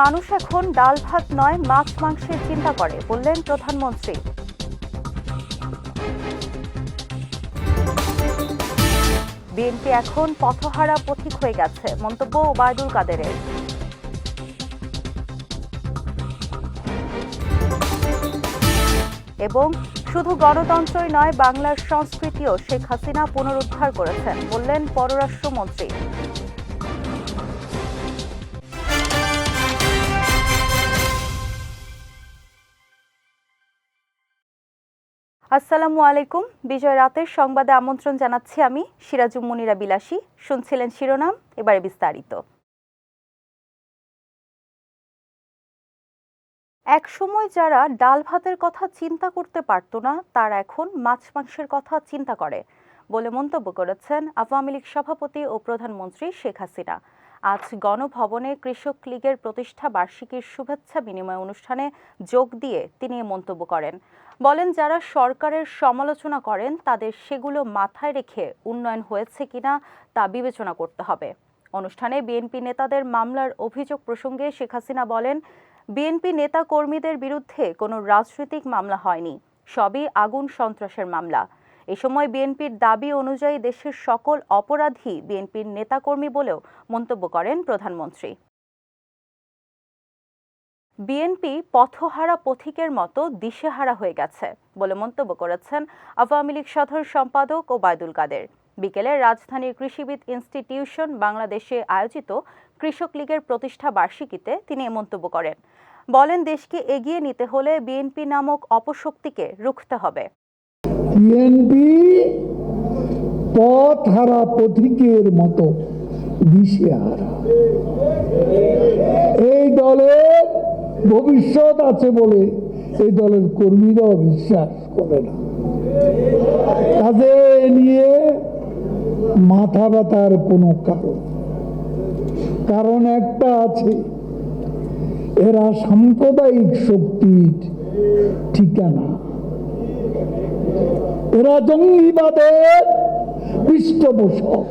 মানুষ এখন ডাল ভাত নয়, মাছ মাংসের চিন্তা করে, বললেন প্রধানমন্ত্রী। বিএনপি এখন পথহারা পথিক হয়ে গেছে, মন্তব্য ওবায়দুল কাদেরের। এবং শুধু গণতন্ত্রই নয়, বাংলার সংস্কৃতিও শেখ হাসিনা পুনরুদ্ধার করেছেন, বললেন পররাষ্ট্রমন্ত্রী। আসসালামু আলাইকুম। বিজয় রাতের সংবাদে আমন্ত্রণ জানাচ্ছি আমি সিরাজুম মুনিরা বিলাসী। শুনছিলেন শিরোনাম, এবারে বিস্তারিত। একসময় যারা ডাল ভাতের কথা চিন্তা করতে পারত না, তারা এখন মাছ মাংসের কথা চিন্তা করে বলে মন্তব্য করেছেন আওয়ামী লীগ সভাপতি ও প্রধানমন্ত্রী শেখ হাসিনা। আজ গণভবনে কৃষক লীগের প্রতিষ্ঠা বার্ষিকীর শুভেচ্ছা বিনিময় অনুষ্ঠানে যোগ দিয়ে তিনি মন্তব্য করেন। বলেন, যারা সরকারের সমালোচনা করেন, তাদের সেগুলো মাথায় রেখে উন্নয়ন হয়েছে কিনা তা বিবেচনা করতে হবে। অনুষ্ঠানে বিএনপি নেতাদের মামলার অভিযোগ প্রসঙ্গে শেখ হাসিনা বলেন, বিএনপি নেতা কর্মীদের বিরুদ্ধে কোনো রাজনৈতিক মামলা হয়নি, সবই আগুন সন্ত্রাসের মামলা। এ সময় বিএনপির দাবি অনুযায়ী দেশের সকল অপরাধী বিএনপির নেতাকর্মী বলেও মন্তব্য করেন প্রধানমন্ত্রী। বিএনপি পথহারা পথিকের মতো দিশেহারা হয়ে গেছে বলে মন্তব্য করেছেন আওয়ামী লীগ সাধারণ সম্পাদক ওবায়দুল কাদের। বিকেলে রাজধানীর কৃষিবিদ ইনস্টিটিউশন বাংলাদেশে আয়োজিত কৃষক লীগের প্রতিষ্ঠা বার্ষিকীতে তিনি এ মন্তব্য করেন। বলেন, দেশকে এগিয়ে নিতে হলে বিএনপি নামক অপশক্তিকে রুখতে হবে। বিএনপি পথ হারা পথিকের মতো দিশেহারা এই দলের ভবিষ্যৎ আছে বলে এই দলের কর্মীরাও বিশ্বাস করে না। কাজে নিয়ে মাথা ব্যথার কোনো কারণ। কারণ একটা আছে, এরা সাম্প্রদায়িক শক্তির ঠিকানা। এরা জঙ্গিবাদের পৃষ্ঠপোষক।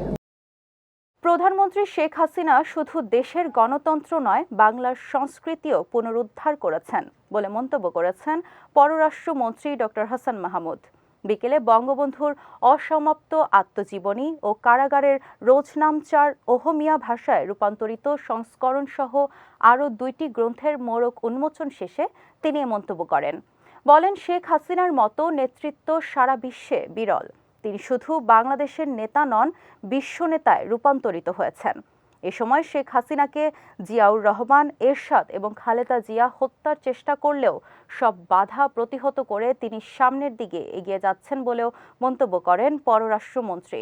প্রধানমন্ত্রী শেখ হাসিনা শুধু দেশের গণতন্ত্র নয়, বাংলার সংস্কৃতিও পুনরুদ্ধার করেছেন বলে মন্তব্য করেছেন পররাষ্ট্রমন্ত্রী ডক্টর হাসান মাহমুদ। বিকেলে বঙ্গবন্ধুর অসমাপ্ত আত্মজীবনী ও কারাগারের রোজনামচার ওহমিয়া ভাষায় রূপান্তরিত সংস্করণ সহ আরও দুইটি গ্রন্থের মোড়ক উন্মোচন শেষে তিনি এ মন্তব্য করেন। বলেন শেখ হাসিনার মতো নেতৃত্ব সারা বিশ্বে বিরল। তিনি শুধু বাংলাদেশের নেতা নন, বিশ্ব নেতায় রূপান্তরিত হয়েছেন। এ সময় শেখ হাসিনাকে জিয়াউর রহমান, এরশাদ এবং খালেদা জিয়া হত্যার চেষ্টা করলেও সব বাধা প্রতিহত করে তিনি সামনের দিকে এগিয়ে যাচ্ছেন বলেও মন্তব্য করেন পররাষ্ট্রমন্ত্রী।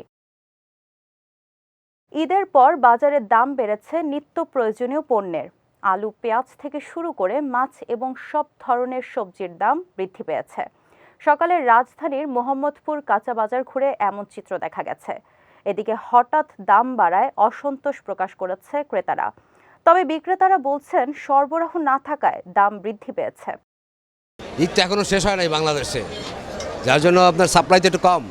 ঈদের পর বাজারের দাম বেড়েছে নিত্য প্রয়োজনীয় পণ্যের। আলু, পেঁয়াজ থেকে শুরু করে মাছ এবং সব ধরনের সবজির দাম বৃদ্ধি পেয়েছে। সকালে রাজধানীর মোহাম্মদপুর কাঁচা বাজার ঘুরে এমন চিত্র দেখা গেছে। এদিকে হঠাৎ দাম বাড়ায় অসন্তোষ প্রকাশ করেছে ক্রেতারা। তবে বিক্রেতারা বলছেন, সরবরাহ না থাকায় দাম বৃদ্ধি পেয়েছে। ঈদটা এখনও শেষ হয় নাই বাংলাদেশে। যার জন্য আপনার সাপ্লাইতে একটু কম।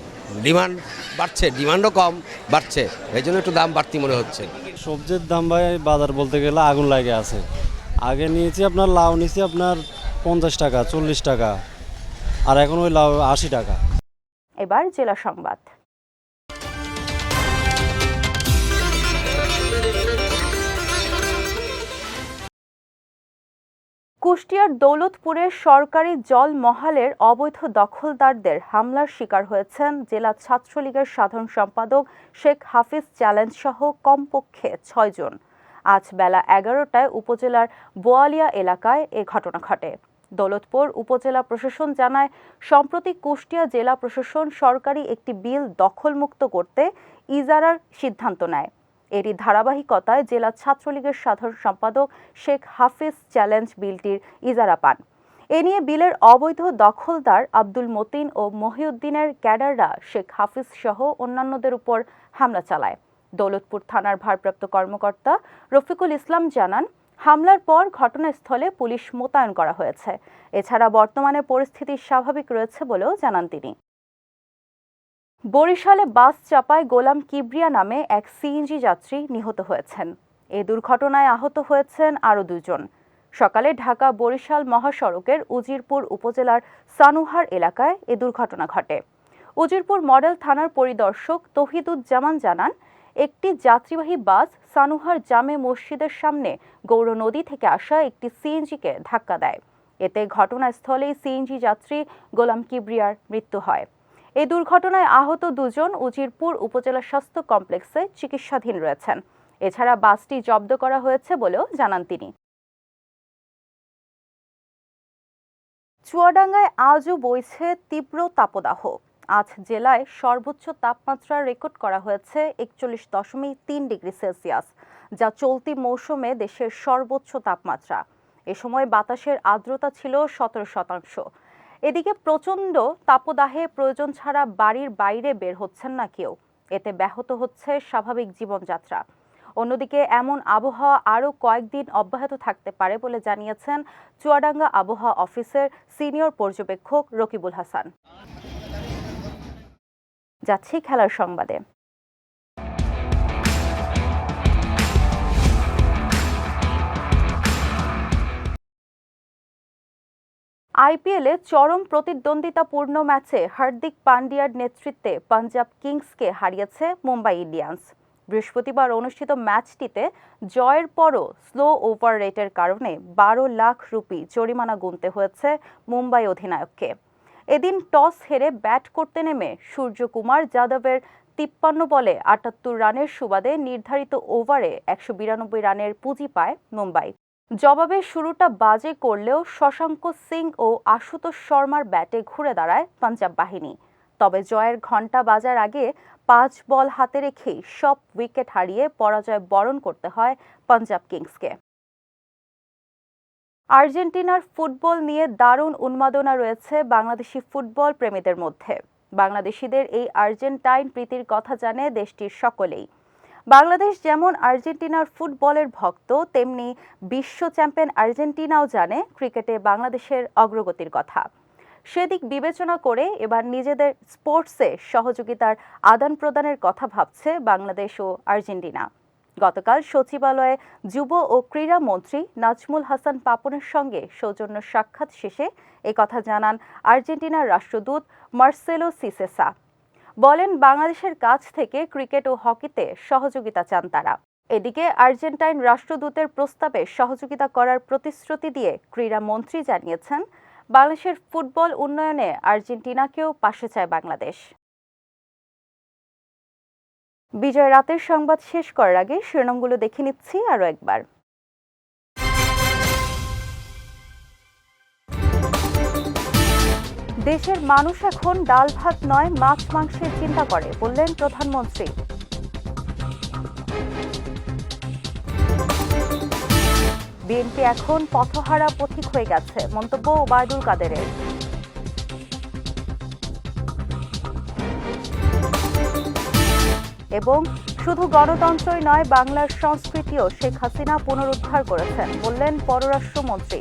ডিমান্ড বাড়ছে ডিমান্ডও কম বাড়ছে এই জন্য একটু দাম বাড়তি মনে হচ্ছে। সবজির দাম ভাই বাজার বলতে গেলে আগুন লাগে আছে। আগে নিয়েছি আপনার লাউ নিয়েছি আপনার পঞ্চাশ টাকা চল্লিশ টাকা আর এখন ওই লাউ আশি টাকা। এবার জেলা সংবাদ। কুষ্টিয়ার দৌলতপুরে সরকারি জল মহালের অবৈধ দখলদারদের হামলার শিকার হয়েছেন জেলা ছাত্রলীগের সাধারণ সম্পাদক শেখ হাফিজ চ্যালেঞ্জ সহ কমপক্ষে ছয়জন আজ বেলা এগারোটায় উপজেলার বোয়ালিয়া এলাকায় এ ঘটনা ঘটে। দৌলতপুর উপজেলা প্রশাসন জানায়, সম্প্রতি কুষ্টিয়া জেলা প্রশাসন সরকারি একটি বিল দখলমুক্ত করতে ইজারার সিদ্ধান্ত নেয়। এরই ধারাবাহিকতায় জেলা ছাত্রলীগের সাধারণ সম্পাদক শেখ হাফিজ চ্যালেঞ্জ বিলটির ইজারা পান। এ নিয়ে বিলের অবৈধ দখলদার আব্দুল মতিন ও মহিউদ্দিনের ক্যাডাররা শেখ হাফিজ সহ অন্যান্যদের উপর হামলা চালায়। দৌলতপুর থানার ভারপ্রাপ্ত কর্মকর্তা রফিকুল ইসলাম জানান, হামলার পর ঘটনাস্থলে পুলিশ মোতায়েন করা হয়েছে। এছাড়া বর্তমানে পরিস্থিতি স্বাভাবিক রয়েছে বলেও জানান তিনি। বরিশালে বাস চাপায় গোলাম কিবরিয়া নামে এক সিএনজি যাত্রী নিহত হয়েছেন। এ দুর্ঘটনায় আহত হয়েছেন আরও দুজন। সকালে ঢাকা বরিশাল মহাসড়কের উজিরপুর উপজেলার সানুহার এলাকায় এ দুর্ঘটনা ঘটে। উজিরপুর মডেল থানার পরিদর্শক তহিদুজ্জামান জানান, একটি যাত্রীবাহী বাস সানুহার জামে মসজিদের সামনে গৌর নদী থেকে আসা একটি সিএনজিকে ধাক্কা দেয়। এতে ঘটনাস্থলেই সিএনজি যাত্রী গোলাম কিবরিয়ার মৃত্যু হয়। এই দুর্ঘটনায় আহত দুজন উজিরপুর উপজেলা স্বাস্থ্য কমপ্লেক্সে চিকিৎসাধীন রয়েছেন। এছাড়া বাসটি জব্দ করা হয়েছে বলেও জানান তিনি। চুয়াডাঙ্গায় আজও বইছে তীব্র তাপদাহ। আজ জেলায় সর্বোচ্চ তাপমাত্রা রেকর্ড করা হয়েছে একচল্লিশ দশমিক তিন ডিগ্রি সেলসিয়াস, যা চলতি মৌসুমে দেশের সর্বোচ্চ তাপমাত্রা। এ সময় বাতাসের আর্দ্রতা ছিল সতেরো শতাংশ। এদিকে প্রচণ্ড তাপদাহে প্রয়োজন ছাড়া বাড়ির বাইরে বের হচ্ছেন না কেউ। এতে ব্যাহত হচ্ছে স্বাভাবিক জীবনযাত্রা। অন্যদিকে এমন আবহাওয়া আরও কয়েকদিন অব্যাহত থাকতে পারে বলে জানিয়েছেন চুয়াডাঙ্গা আবহাওয়া অফিসের সিনিয়র পর্যবেক্ষক রকিবুল হাসান। যাচ্ছি খেলার সংবাদে। আইপিএলে চরম প্রতিদ্বন্দ্বিতাপূর্ণ ম্যাচে হার্দিক পান্ডিয়ার নেতৃত্বে পাঞ্জাব কিংসকে হারিয়েছে মুম্বাই ইন্ডিয়ান্স। বৃহস্পতিবার অনুষ্ঠিত ম্যাচটিতে জয়ের পরও স্লো ওভার রেটের কারণে বারো লাখ রুপি জরিমানা গুনতে হয়েছে মুম্বাই অধিনায়ককে। এদিন টস হেরে ব্যাট করতে নেমে সূর্যকুমার যাদবের তিপ্পান্ন বলে আটাত্তর রানের সুবাদে নির্ধারিত ওভারে একশো বিরানব্বই রানের পুঁজি পায় মুম্বাই। জবাবে শুরুটা বাজে করলেও শশাঙ্ক সিং ও আশুতোষ শর্মার ব্যাটে ঘুরে দাঁড়ায় পাঞ্জাব বাহিনী। তবে জয়ের ঘণ্টা বাজার আগে পাঁচ বল হাতে রেখেই সব উইকেট হারিয়ে পরাজয় বরণ করতে হয় পাঞ্জাব কিংসকে। আর্জেন্টিনার ফুটবল নিয়ে দারুণ উন্মাদনা রয়েছে বাংলাদেশি ফুটবল প্রেমীদের মধ্যে। বাংলাদেশিদের এই আর্জেন্টাইন প্রীতির কথা জানে দেশটির সকলেই। বাংলাদেশ যেমন আর্জেন্টিনার ফুটবলের ভক্ত, তেমনি বিশ্ব চ্যাম্পিয়ন আর্জেন্টিনাও জানে ক্রিকেটে বাংলাদেশের অগ্রগতির কথা। সেদিক বিবেচনা করে এবার নিজেদের স্পোর্টসে সহযোগিতার আদান প্রদানের কথা ভাবছে বাংলাদেশ ও আর্জেন্টিনা। গতকাল সচিবালয়ে যুব ও ক্রীড়া মন্ত্রী নাজমুল হাসান পাপনের সঙ্গে সৌজন্য সাক্ষাৎ শেষে কথা জানান আর্জেন্টিনার রাষ্ট্রদূত মার্সেলো সিসেসা। বলেন বাংলাদেশের কাছ থেকে ক্রিকেট ও হকিতে সহযোগিতা চান তারা। এদিকে আর্জেন্টাইন রাষ্ট্রদূতের প্রস্তাবে সহযোগিতা করার প্রতিশ্রুতি দিয়ে ক্রীড়া মন্ত্রী জানিয়েছেন, বাংলাদেশের ফুটবল উন্নয়নে আর্জেন্টিনাকেও পাশে চায় বাংলাদেশ। বিজয় রাতের সংবাদ শেষ করার আগে শিরোনামগুলো দেখে নিচ্ছি আরও একবার। দেশের মানুষ এখন ডাল ভাত নয়, মাছ মাংসের চিন্তা করে, বললেন প্রধানমন্ত্রী। বিএনপি এখন পথহারা পথিক হয়ে গেছে, মন্তব্য ওবায়দুল কাদেরের। এবং শুধু গণতন্ত্রই নয়, বাংলার সংস্কৃতিও শেখ হাসিনা পুনরুদ্ধার করেছেন, বললেন পররাষ্ট্রমন্ত্রী।